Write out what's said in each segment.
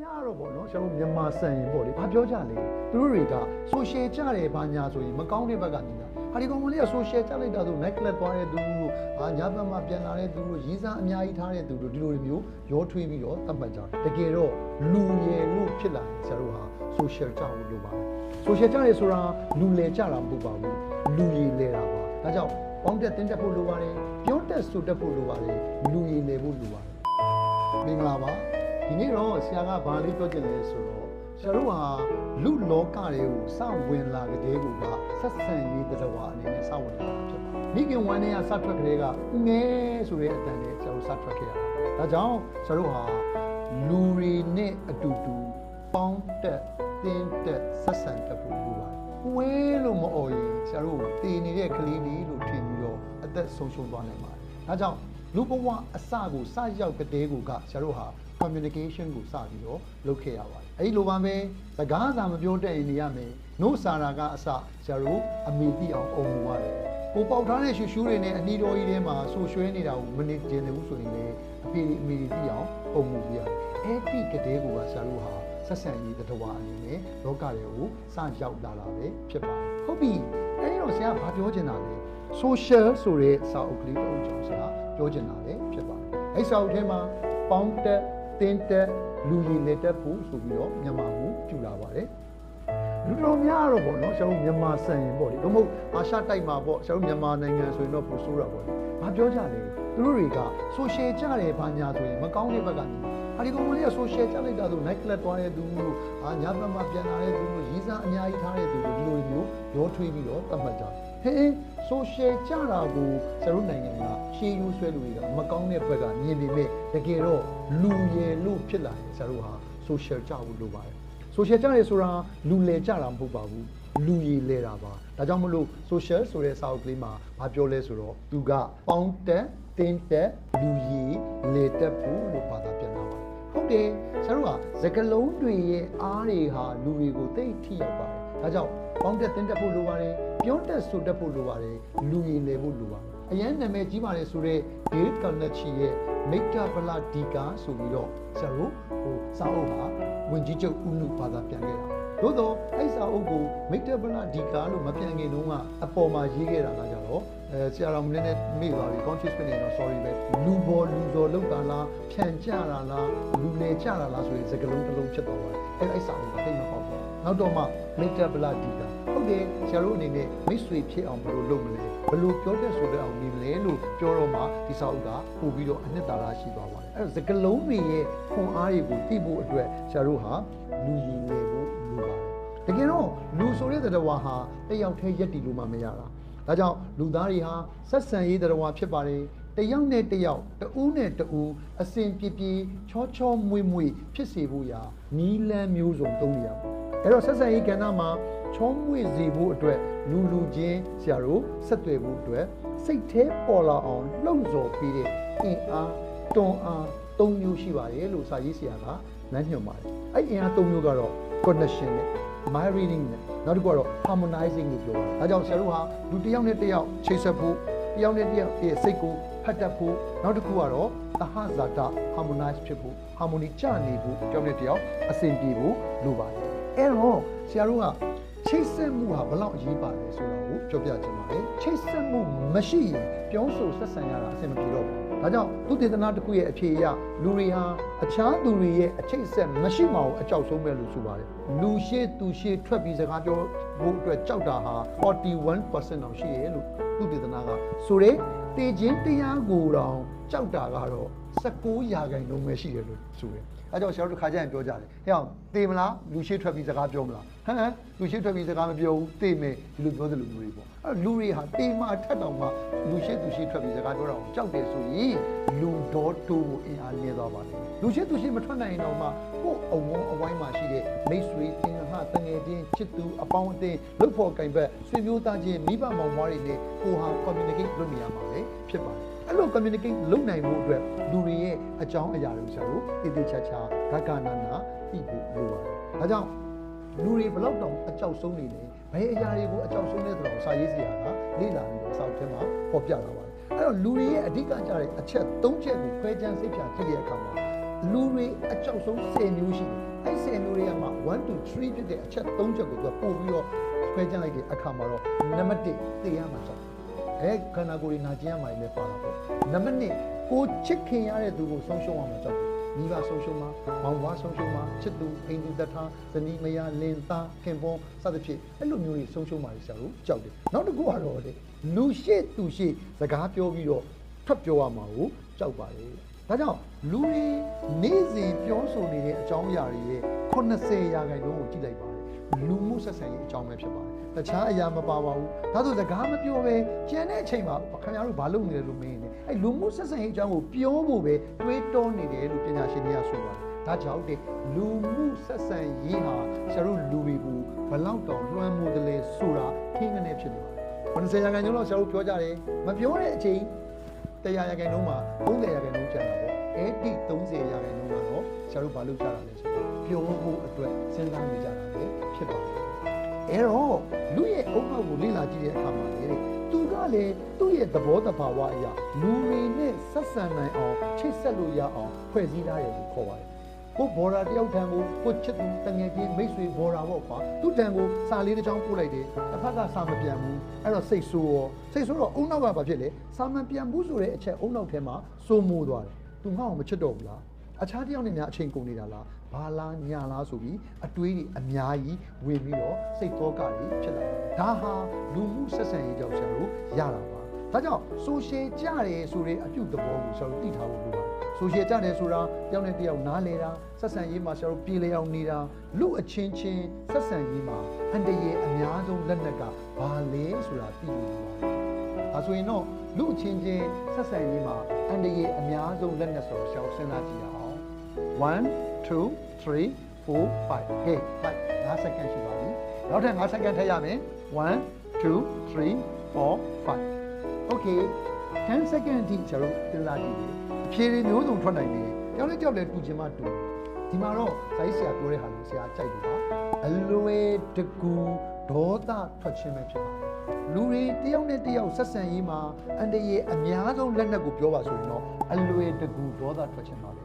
များတော့ဗောနော်ကျွန်တော်မြန်မာစံရင်ပေါ့လေဘာပြောကြလဲသူတို့တွေက social ကြတယ်ဘာညာဆိုရင်မကောင်းတဲ့ဘက်ကနေတာဟာဒီကောင်မလေးက social ကြလိုက်တာဆို night club သွားတဲ့သူတို့အာညဘက်မှာပြန်လာတဲ့သူတို့ရင်းစားအများကြီးထားတဲ့သူတို့ဒီလိုတွေမျိုးရောထွေးပြီးတော့သတ်မှတ်ကြတယ်တကယ်တော့လူရယ်လို့ဖြစ်လာရင်ဆရာတို့ဟာ social ကြဖို့လိုပါတယ် social ကြတယ်ဆိုတာလူလေကြတာမဟုတ်ပါဘူးလူရည်လေတာပါဒါကြောင့်ပေါင်းတက်တင်းတက်ဖို့လိုပါတယ်ပြောတက်ဆိုတက်ဖို့လိုပါတယ်လူရည်လေဖို့လိုပါတယ်မင်္ဂလာပါ ဒီနေ့တော့ဆရာကဘာလေးပြောချင်လဲဆိုတော့ဆရာတို့ဟာလူလောကတွေကိုစဝင်လာကြတဲ့ကူကဆက်ဆံရေးတစ်တော်အနေနဲ့စဝင်လာတာဖြစ်ပါတယ်မိခင်ဝန်ထဲကစထွက်ကြတဲ့ကငဲဆိုတဲ့အတန်နဲ့ဆရာတို့စထွက်ခဲ့ရတာဒါကြောင့်ဆရာတို့ဟာလူတွေနဲ့အတူတူပေါင်းတက်တင်းတက်ဆက်ဆံတတ်ဖို့လိုပါတယ်ဝဲလို့မအော်ရင်ဆရာတို့တည်နေတဲ့ကလေးလေးလို့ထင်ပြီးတော့အသက်ဆုံးရှုံးသွားနိုင်ပါတယ်ဒါကြောင့်လူဘဝအစကိုစရောက်ကတဲ့ကူကဆရာတို့ဟာ communication ကိုစပြီးတော့လုပ်ခဲ့ရပါတယ်အဲ့ဒီလိုပါပဲစကားစာမပြောတတ်ရင်နေရမယ်နို့စာရာကအစဆရာတို့အမိတိအောင်အုံမှုရတယ်ကိုပေါက်ထားတဲ့ရှူရှူးတွေနဲ့အနီတော်ကြီးထဲမှာဆူရွှဲနေတာကိုမနေကျင်တယ်ဘူးဆိုရင်လည်းအဖေအမေတိအောင်အုံမှုပြရတယ်အဲ့ဒီကတဲ့ကူကဆရာတို့ဟာဆက်ဆံရေးတတော်အနေနဲ့လောကတွေကိုစရောက်လာတာပဲဖြစ်ပါတယ်ဟုတ်ပြီအဲ့ဒီတော့ဆရာဘာပြောချင်တာလဲ social ဆိုတဲ့စာအုပ်ကလေးတစ်အုပ်ကြောင့်ဆရာပြောချင်တာလေဖြစ်ပါတယ်အဲ့စာအုပ်ထဲမှာပေါင်းတက် တင်းတက်လူရည်လက်တက်ဖို့ဆိုပြီးတော့မြန်မာမှုပြုလာပါတယ်လူတော်များတော့ဗောနော်ကျွန်တော်မြန်မာစံရင်ပေါ့လေဒါမှမဟုတ်အာရှတိုက်မှာပေါ့ကျွန်တော်မြန်မာနိုင်ငံဆိုရင်တော့ပိုဆိုးတာပေါ့လေဘာပြောကြလဲသူတို့တွေက social ကြတယ်ဘာညာဆိုရင်မကောင်းတဲ့ဘက်ကနေ ဟာဒီကောင်မလေးက social ကြလိုက်တာဆို night club သွားတဲ့သူတို့အာညဘက်မှာပြန်လာတဲ့သူတို့ရည်စားအများကြီးထားတဲ့သူတို့ဒီလိုမျိုးရောထွေးပြီးတော့သတ်မှတ်ကြတယ်ဟေး social ကြတာကိုကျွန်တော်နိုင်ငံကရှေးရိုးဆွဲလူတွေကမကောင်းတဲ့ဘက်ကမြင်ပေမဲ့တကယ်တော့လူရယ်လို့ဖြစ်လာရင်ကျွန်တော်ဟာ social ကြဖို့လိုပါတယ် social ကြတယ်ဆိုတာလူလေကြတာမဟုတ်ပါဘူးလူရည်လဲတာပါဒါကြောင့်မလို့ social ဆိုတဲ့စာအုပ်ကလေးမှာဘာပြောလဲဆိုတော့သူကပေါင်းတက်တင်းတက်လူရည်လေတက်ဖို့လို့ဘာသာပြန်တာပါ ဟုတ်တယ်ကျွန်တော်ကစကလုံးတွေရဲ့အားတွေဟာလူတွေကိုသိထိရောက်ပါတယ်ဒါကြောင့်ပေါင်းတက်တင်းတက်ဖို့လိုပါတယ်ပြောတက်ဆိုတက်ဖို့လိုပါတယ်လူရည်လေဖို့လိုပါတယ်အရန်နာမည်ကြီးပါတယ်ဆိုတော့ Dale Carnegie ရဲ့ Meta Paladika ဆိုပြီးတော့ကျွန်တော်ဟိုစာအုပ်ဟာဝင်ကြီးချုပ်ဦးနုဘာသာပြန်ခဲ့တာ သို့တော့အဲ့စာအုပ်ကို Meta Paladika လို့မပြန်ခင်တုန်းကအပေါ်မှာရေးခဲ့တာကကြတော့အဲဆရာတော်မင်းနဲ့မိသွားပြီ conscious ဖြစ်နေတော့ sorry ပဲလူပေါ်လူတော်လောက်တာလားဖြန်ကြတာလားလူလေကြတာလားဆိုရင်စကလုံးတစ်လုံးဖြစ်သွားပါတယ်အဲ့အဲ့စာအုပ်ကတိတ်မပေါ့ဘူးနောက်တော့မှ Meta Paladika ဟုတ်တယ်ဆရာတို့အနေနဲ့မိတ်ဆွေဖြစ်အောင်ဘယ်လိုလုပ်မလဲဘယ်လိုပြောတတ်ဆိုတဲ့အောင်နေမလဲလို့ပြောတော့မှဒီစာအုပ်ကပို့ပြီးတော့အနှစ်သာရရှိသွားပါတယ်အဲ့တော့စကလုံးတွေရဲ့ခွန်အားတွေကိုသိဖို့အတွက်ဆရာတို့ဟာလူရည်နေဖို့လိုပါတယ်တကယ်တော့လူဆိုတဲ့တဝါဟာတယောက်တည်းရက်တည်လို့မှမရတာဒါကြောင့်လူသားတွေဟာဆက်ဆံရေးတဝါဖြစ်ပါတယ်တယောက်နဲ့တယောက်တဦးနဲ့တဦးအစဉ်ပြေပြေချောချောမွေ့မွေ့ဖြစ်စေဖို့ရာနီးလန်းမျိုးစုံသုံးရအောင်အဲ့တော့ဆက်ဆံရေးကဏ္ဍမှာ ချောမွေ့စေဖို့အတွက်လူလူချင်းဆရာတို့ဆက်သွယ်ဖို့အတွက်စိတ်သေးပေါ်လာအောင်လှုံ့ဆော်ပြီးတဲ့အင်အားတွန်းအား၃မျိုးရှိပါတယ်လို့စာရေးဆရာကလမ်းညွှန်ပါတယ်အဲ့အင်အား၃မျိုးကတော့ connection နဲ့ my reading နဲ့နောက်တစ်ခုကတော့ harmonizing လို့ပြောတာဒါကြောင့်ဆရာတို့ဟာလူတစ်ယောက်နဲ့တစ်ယောက်ချိတ်ဆက်ဖို့တစ်ယောက်နဲ့တစ်ယောက်ရဲ့စိတ်ကိုဖတ်တတ်ဖို့နောက်တစ်ခုကတော့သဟဇာတ harmonize ဖြစ်ဖို့ harmony ကျနေဖို့တစ်ယောက်နဲ့တစ်ယောက်အဆင်ပြေဖို့လိုပါတယ်အဲ့တော့ဆရာတို့က ချိတ်ဆက်မှုဟာဘယ်လောက်အရေးပါလဲဆိုတာကိုပြောပြချင်ပါတယ်ချိတ်ဆက်မှုမရှိရင်ပြောဆိုဆက်ဆံရတာအဆင်မပြေတော့ဘူးဒါကြောင့်သူတေသနာတစ်ခုရဲ့အဖြေအရလူတွေဟာအခြားသူတွေရဲ့အချိတ်ဆက်မရှိမှအောင်အကြောက်ဆုံးပဲလို့ဆိုပါတယ်လူရှိသူရှိထွက်ပြီးစကားပြောဖို့အတွက်ကြောက်တာဟာ41%အောင်ရှိရဲ့လို့ သူတေသနာကဆိုရဲတေခြင်းတရားကိုတောင်ကြောက်တာကတော့19ရာခိုင်နှုန်းပဲရှိတယ်လို့ဆိုတယ်အဲကြောင့်ဆရာတို့တစ်ခါကျရင်ပြောကြတယ်ဟဲ့အောင်တေမလားလူရှိထွက်ပြီးစကားပြောမလားဟမ်လူရှိထွက်ပြီးစကားမပြောဘူးတေမယ်ဒီလိုပြောတဲ့လူမျိုးတွေပေါ့အဲ လူတွေဟာတေမထက်တောင်မှလူရှိသူရှိထွက်ပြီးစကားပြောတာကိုကြောက်တယ်ဆိုရင်လူတော်တူအင်အားနည်းသွားပါလိမ့်မယ်လူရှိသူရှိမထွက်နိုင်ရင်တော့မှကိုယ်အဝန်းအဝိုင်းမှာရှိတဲ့မိတ်ဆွေသင်္ဟာတငယ်ချင်းချစ်သူအပေါင်းအသင်းလုပ်ဖို့ကင်ဘက်ဆွေမျိုးသားချင်းမိဘမောင်မွားတွေနဲ့ကိုဟာ communicate လုပ်နေရမှာလေဖြစ်ပါတယ်အဲ့လို communicate လုပ်နိုင်ဖို့အတွက်လူတွေရဲ့အကြောင်းအရာတွေကိုဆရာတို့တည်တည်ချာချာဂဂနာနာသိဖို့လိုပါတယ်။ဒါကြောင့် လူတွေဘလောက်တောင်အကြောက်ဆုံးနေတယ်ဘယ်အရာတွေကိုအကြောက်ဆုံးလဲဆိုတော့စာရေးစရာကလေ့လာပြီးတော့စာအုပ်ထဲမှာပေါ်ပြလာပါတယ်။အဲ့တော့လူတွေရဲ့အဓိကကြတဲ့အချက်၃ချက်ကိုခွဲခြမ်းစိတ်ဖြာကြည့်တဲ့အခါမှာလူတွေအကြောက်ဆုံး10မျိုးရှိတယ်အဲ့10မျိုးတွေကမှ1 2 3ဖြစ်တဲ့အချက်3ချက်ကိုသူကပို့ပြီးတော့ဆွဲကြလိုက်တဲ့အခါမှာတော့နံပါတ်1သိရမှာကြောက်အဲခန္ဓာကိုယ်ကြီးနာကျင်ရမှာလည်းပါလာပေါ့နံပါတ်2ကိုချစ်ခင်ရတဲ့သူကိုဆုံးရှုံးအောင်မှာကြောက် မိဘဆုံးရှုံးမှာမောင်ဘွားဆုံးရှုံးမှာချစ်သူအိမ်သူတထားဇနီးမယားလင်သားခင်ပွန်းစသဖြင့်အဲ့လိုမျိုးတွေဆုံးရှုံးမှာဆရာတို့ကြောက်တယ်နောက်တစ်ခုကတော့လေလူရှိသူရှိစကားပြောပြီးတော့ထွက်ပြောရမှာကိုကြောက်ပါတယ်ဒါကြောင့်လူတွေနေ့စဉ်ပြောဆိုနေတဲ့အကြောင်းအရာတွေရဲ့80ရာခိုင်နှုန်းကိုကြည့်လိုက်ပါတယ် လူမှုဆက်ဆံရေးအကြောင်းပဲဖြစ်ပါတယ်တခြားအရာမပါပါဘူးဒါဆိုစကားမပြောပဲကျန်တဲ့အချိန်မှာခင်ဗျားတို့ဘာလုပ်နေလဲလို့မင်းနေအဲ့လူမှုဆက်ဆံရေးအကြောင်းကိုပြောဖို့ပဲတွေးတောနေတယ်လို့ပညာရှင်တွေကဆိုပါတယ်ဒါကြောင့်တဲ့လူမှုဆက်ဆံရေးဟာဆရာတို့လူတွေကိုဘယ်လောက်တောင်လွှမ်းမိုးတယ်လဲဆိုတာခင်းကနေဖြစ်နေပါတယ်90ရာခိုင်နှုန်းလောက်ဆရာတို့ပြောကြတယ်မပြောတဲ့အချိန် 100ရာခိုင်နှုန်းမှာ30ရာခိုင်နှုန်းကျန်တာပေါ့အဲ့ဒီ30ရာခိုင်နှုန်းကတော့ဆရာတို့ဘာလုပ်ကြတာလဲဆိုတော့ပြောဖို့အတွက်စဉ်းစားနေကြတာပဲဖြစ်ပါတယ်အဲ့တော့လူရဲ့အုပ်အောက်ကိုလေ့လာကြည့်တဲ့အခါမှာလေသူကလည်းသူ့ရဲ့သဘောတဘာဝအရာလူတွေနဲ့ဆက်ဆံနိုင်အောင်ချိတ်ဆက်လို့ရအောင်ဖွဲ့စည်းထားတယ်လို့ခေါ်ပါတယ် ကိုဘော်ဒါတယောက်ထံကိုကိုချစ်သူတငယ်ချင်းမိတ်ဆွေဘော်ဒါပေါ့ကွာသူ့တံကိုစာလေးတစ်ချောင်းပို့လိုက်တယ်တစ်ဖက်ကစာမပြန်ဘူးအဲ့တော့စိတ်ဆိုးရောစိတ်ဆိုးတော့အုံနောက်ကဘာဖြစ်လဲစာမပြန်ဘူးဆိုတဲ့အချက်အုံနောက်ထဲမှာစိုးမိုးသွားတယ်သူငါ့ကိုမချစ်တော့ဘူးလားအခြားတယောက်နဲ့များအချိန်ကုန်နေတာလားဘာလားညာလားဆိုပြီးအတွေးတွေအများကြီးဝင်ပြီးတော့စိတ်သောကတွေဖြစ်လာတယ်ဒါဟာလူမှုဆက်ဆံရေးကြောင့်ဆရာတို့ရတာပါ ဒါကြောင့် social ကြတယ်ဆိုတဲ့အပြုတ်သဘောကိုဆရာတို့သိထားဖို့လိုပါတယ်ဆိုရှယ်ကြတယ်ဆိုတာတယောက်နဲ့တယောက်နားလဲတာဆက်ဆံရေးမှာဆရာတို့ပြေလည်အောင်နေတာလူအချင်းချင်းဆက်ဆံရေးမှာအန်တရရဲ့အများဆုံးလက်နက်ကဘာလဲဆိုတာသိလို့ရပါတယ်။ဒါဆိုရင်တော့လူအချင်းချင်းဆက်ဆံရေးမှာအန်တရရဲ့အများဆုံးလက်နက်ဆိုတော့ဆရာတို့စဉ်းစားကြည့်ရအောင်။1 2 3 4 5 hey 5 5စက္ကန့်ရှိပါပြီ။နောက်ထပ်5စက္ကန့်ထည့်ရမယ်။1 2 3 4 5 Okay 10 second အထိကျွန်တော်စဉ်းစားကြည့်တယ်အဖြေတွေမျိုးစုံထွက်နိုင်တယ်ကြောက်လက်ကြောက်လက်တူချင်မှတူဒီမှာတော့ဇိုင်းဆရာပြောတဲ့ဟာလို့ဆရာကြိုက်တယ်ပါအလွယ်တကူဒေါသထွက်ခြင်းပဲဖြစ်ပါတယ်လူတွေတယောက်နဲ့တယောက်ဆက်ဆံရေးမှာအန်တရေအများဆုံးလက်နက်ကိုပြောပါဆိုရင်တော့အလွယ်တကူဒေါသထွက်ခြင်းပါလေ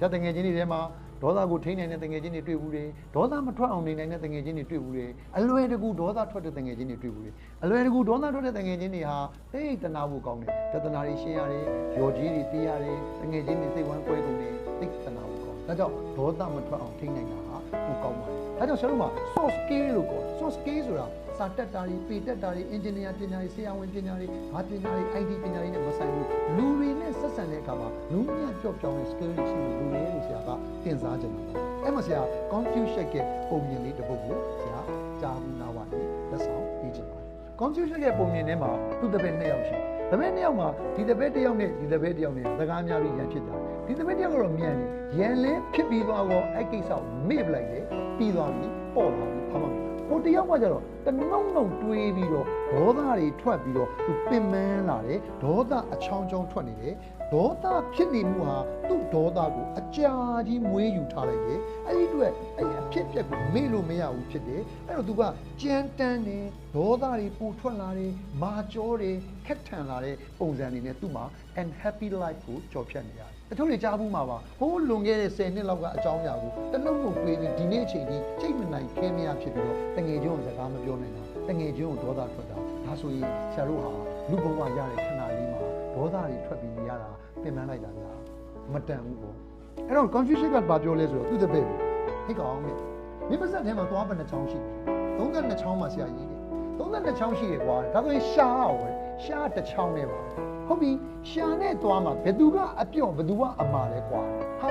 ရတဲ့ငယ်ချင်းတွေထဲမှာ ဒေါသကိုထိန်းနိုင်တဲ့တငယ်ချင်းတွေတွေ့ဘူးတယ်ဒေါသမထွက်အောင်နေနိုင်တဲ့တငယ်ချင်းတွေတွေ့ဘူးတယ်အလွယ်တကူဒေါသထွက်တဲ့တငယ်ချင်းတွေတွေ့ဘူးတယ်အလွယ်တကူဒေါသထွက်တဲ့တငယ်ချင်းတွေဟာသိတနာဖို့ကောင်းတယ်တသနာတွေရှင်းရတယ်ရော်ကြီးတွေသိရတယ်တငယ်ချင်းတွေသိဝမ်းပွဲကုန်တယ်သိတနာဖို့ကောင်းဒါကြောင့်ဒေါသမထွက်အောင်ထိန်းနိုင်တာဟာပိုကောင်းပါတယ်ဒါကြောင့်ဆရာတို့မှာ soft skill လို့ခေါ်တယ် soft skill ဆိုတာစာတက်တာတွေပေတက်တာတွေ engineer ပညာတွေဆရာဝန်ပညာတွေဘာပညာတွေ IT ပညာတွေနဲ့မဆိုင်ဘူးလူတွေနဲ့ဆက်ဆံတဲ့အခါမှာလူမြတ်ကြော့ပြောင်းတဲ့ skill တွေရှိလို့လူတွေလို့ဆရာက တင်စားကြတယ်အဲ့မှာဆရာ confusion ရဲ့ပုံမြင်လေးတစ်ပုဒ်ကိုဆရာကြားဘူးနားပါလေလက်ဆောင်ပေးချင်ပါတယ် confusion ရဲ့ပုံမြင်ထဲမှာသူ့တပည့်နှစ်ယောက်ရှိတပည့်နှစ်ယောက်မှာဒီတပည့်တစ်ယောက်နဲ့ဒီတပည့်တစ်ယောက်နဲ့စကားများပြီးရန်ဖြစ်ကြတယ်ဒီတပည့်တစ်ယောက်ကတော့မြန်တယ်ရန်လဲဖြစ်ပြီးသွားတော့အဲ့ကိစ္စကိုမေ့ပလိုက်တယ်ပြီးသွားပြီပေါ့သွားပြီဖမ်းပါကိုတယောက်ကကျတော့တနှုံနှုံတွေးပြီးတော့ဒေါသတွေထွက်ပြီးတော့သူပင်ပန်းလာတယ်ဒေါသအချောင်းချောင်းထွက်နေတယ် ဒေါသဖြစ်နေမှုဟာသူ့ဒေါသကိုအကြာကြီးမွေးယူထားလိုက်တယ်အဲ့ဒီအတွက်အဲ့ဒီအဖြစ်ပြက်ကိုမေ့လို့မရဘူးဖြစ်တယ်အဲ့တော့သူကကြမ်းတမ်းနေဒေါသတွေပူထွက်လာတယ်မာကြောတယ်ခက်ထန်လာတဲ့ပုံစံတွေနဲ့သူ့မှာ unhappy life ကိုကြော်ဖြတ်နေရတယ်တချို့တွေကြားဘူးမှာပါဟိုးလွန်ခဲ့တဲ့10နှစ်လောက်ကအကြောင်းအရာကိုတနှုတ်နှုတ်တွေးပြီးဒီနေ့အချိန်ထိချိန်မနိုင်ခဲမရဖြစ်ပြီးတော့တငယ်ချင်းကိုစကားမပြောနိုင်တာတငယ်ချင်းကိုဒေါသထွက်တာဒါဆိုရင်ဆရာတို့ဟာလူဘဝရတဲ့ခဏလေးမှာ ဒေါသတွေထွက်ပြီးနေရတာပြင်ပန်းလိုက်တာဗျာမတန်ဘူးပေါ့အဲ့တော့ confusion ကဘာပြောလဲဆိုတော့သူ့တပည့်ကိုဟိတ်ကောင်နဲ့မိပစက်ထဲမှာသွားဘယ်နှချောင်းရှိလဲ32ချောင်းမှာဆရာကြီးတယ်32ချောင်းရှိတယ်ကွာဒါဆိုရင်ရှာအောင်ပဲရှာတစ်ချောင်းနဲ့ပါဟုတ်ပြီရှာနဲ့သွားမှာဘယ်သူကအပြော့ဘယ်သူကအမာလဲကွာဟာ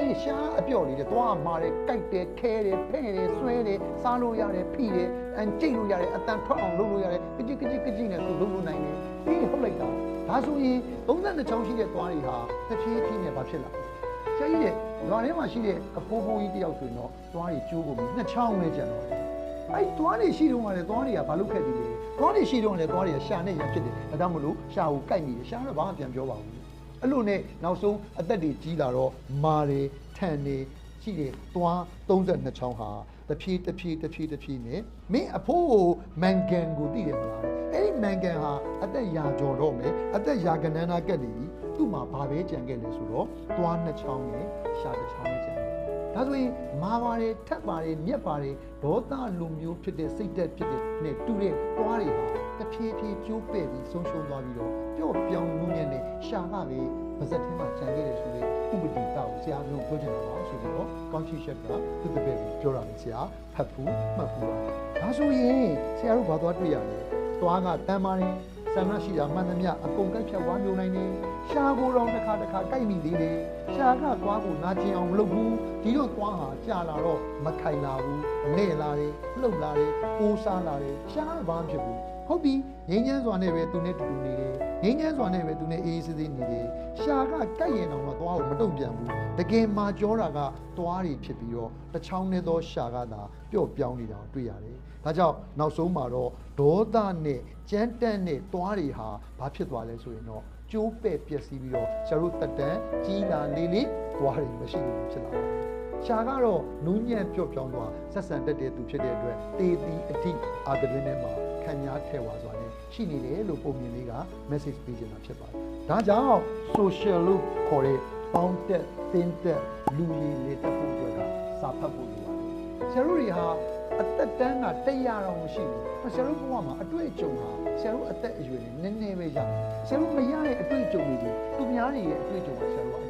ဆရာကြီးရှာအပြော့လေးတဲ့သွားအမာတယ်ကြိုက်တယ်ခဲတယ်ဖဲ့တယ်ဆွဲတယ်စားလို့ရတယ်ဖိတယ်အန်ကြိတ်လို့ရတယ်အတန်ထွက်အောင်လုပ်လို့ရတယ်ကကြစ်ကကြစ်ကကြစ်နဲ့သူလုပ်လို့နိုင်တယ်ပြီးဟုတ်လိုက်တာဒါဆိုရင်32ချောင်းရှိတဲ့သွားတွေဟာတစ်ဖြည်းဖြည်းနဲ့ဘာဖြစ်လာလဲဆရာကြီးရဲ့ရွာထဲမှာရှိတဲ့အဖိုးဖိုးကြီးတယောက်ဆိုရင်တော့သွားတွေကျိုးကုန်ပြီနှစ်ချောင်းနဲ့ကျန်တော့တယ်အဲ့သွားတွေရှိတော့ကလည်းသွားတွေကဘာလို့ခက်သေးလဲသွားတွေရှိတော့ကလည်းသွားတွေကရှာနဲ့ရဖြစ်တယ်ဒါကြောင့်မလို့ရှာကိုကြိုက်နေတယ်ရှာတော့ဘာမှပြန်ပြောပါဘူး အဲ့လိုနဲ့နောက်ဆုံးအသက်တွေကြီးလာတော့မာတွေထန်တွေရှိတယ်သွား32ချောင်းဟာတဖြည်းတဖြည်းတဖြည်းတဖြည်းနဲ့မင်းအဖိုးကိုမန်ကန်ကိုသိတယ်မလားအဲ့ဒီမန်ကန်ဟာအသက်ရာကျော်တော့မယ်အသက်ရာကနန်းနာကက်နေပြီ သူသူ့မှာဘာပဲကြံခဲ့လဲဆိုတော့သွားနှစ်ချောင်းနဲ့ရှာတစ်ချောင်းနဲ့ကြံခဲ့တယ်ဒါဆိုရင်မာပါတယ်ထက်ပါတယ်မြက်ပါတယ်ဒေါသလူမျိုးဖြစ်တဲ့စိတ်သက်ဖြစ်တဲ့နဲ့တူတဲ့သွားတွေဟာတဖြည်းဖြည်းကျိုးပဲ့ပြီးဆုံးရှုံးသွားပြီးတော့ပျော့ပြောင်းမှုနဲ့နဲ့ရှာကပဲပါဇက်ထဲမှာကြံခဲ့တယ်ဆိုတဲ့ဥပဒေတောက်ဆရာမျိုးပြောချင်တာပါဆိုတော့ကောင်းချီရှက်ကသူတပည့်ကိုပြောတာလေဆရာဖတ်ဘူးမှတ်ဘူးပါဒါဆိုရင်ဆရာတို့ဘာသွားတွေ့ရလဲသွားကတမ်းပါတယ် ဆန္ဒရှိတာမှန်သမျှအကုန်ကိုက်ဖြတ်ဝါမျိုးနိုင်နေရှားကိုယ်တော်တစ်ခါတစ်ခါကိုက်မိသေးတယ်ရှားကသွားကိုနာကျင်အောင်မလုပ်ဘူးဒီတော့သွားဟာကြာလာတော့မခိုင်လာဘူးနဲ့လာတယ်လှုပ်လာတယ်ပိုးစားလာတယ်ရှားဘာမှဖြစ်ဘူး ဟုတ်ပြီငင်းချမ်းစွာနဲ့ပဲသူနဲ့တူတူနေတယ်ငင်းချမ်းစွာနဲ့ပဲသူနဲ့အေးအေးဆေးဆေးနေတယ်ရှားကကိုက်ရင်တော့မသွားဘူးမတုံ့ပြန်ဘူးတကယ်မှာကြောတာကသွားတွေဖြစ်ပြီးတော့တစ်ချောင်းနဲ့သောရှားကသာပျော့ပြောင်းနေတာကိုတွေ့ရတယ်ဒါကြောင့်နောက်ဆုံးမှာတော့ဒေါသနဲ့ကြမ်းတမ်းနဲ့သွားတွေဟာဘာဖြစ်သွားလဲဆိုရင်တော့ကျိုးပဲ့ပျက်စီးပြီးတော့ဆရာတို့တက်တန်းကြီးလာလေးလေးသွားတွေမရှိဘူးဖြစ်လာပါတယ်။ရှာကတော့နူးညံ့ပျော့ပြောင်းသွားဆက်ဆံတတ်တဲ့သူဖြစ်တဲ့အတွက်တေတီအထိအာတရင်းထဲမှာ ခံညာထဲဝါစွာနဲ့ရှိနေတယ်လို့ပုံမြင်လေးက message ပေးချင်တာဖြစ်ပါတယ်။ဒါကြောင့် social လို့ခေါ်တဲ့ပေါင်းတက်တင်းတက်လူရည်လေတက်ဖို့အတွက်ကစာဖတ်ဖို့လိုပါတယ်။ဆရာတို့တွေဟာအသက်တန်းက100တော့မရှိဘူး။ဆရာတို့ဘဝမှာအတွေ့အကြုံဟာဆရာတို့အသက်အရွယ်နဲ့နည်းနည်းပဲရတယ်။ဆရာတို့မရတဲ့အတွေ့အကြုံတွေကိုသူများတွေရဲ့အတွေ့အကြုံကဆရာတို့ကအ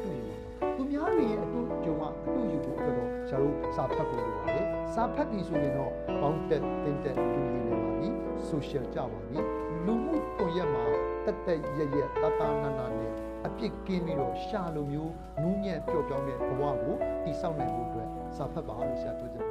တွေ့ယူပါသူ များတွေရဲ့အတွေ့အကြုံကအတွေ့ယူဖို့အတွက်တော့ဆရာတို့စာဖတ်ဖို့လိုပါတယ်။စာဖတ်ပြီဆိုရင်တော့ပေါင်းတက်တင်းတက်လူရည်နေပါပြီ။ social ကြပါပြီ။လူမှုကွန်ရက်မှာတက်တက်ရက်ရက်တတနာနာနဲ့အပြစ်ကင်းပြီးတော့ရှာလိုမျိုးနူးညံ့ပျော့ပြောင်းတဲ့ဘဝကိုတည်ဆောက်နိုင်ဖို့အတွက်စာဖတ်ပါလို့ဆရာပြောချင်ပါတယ်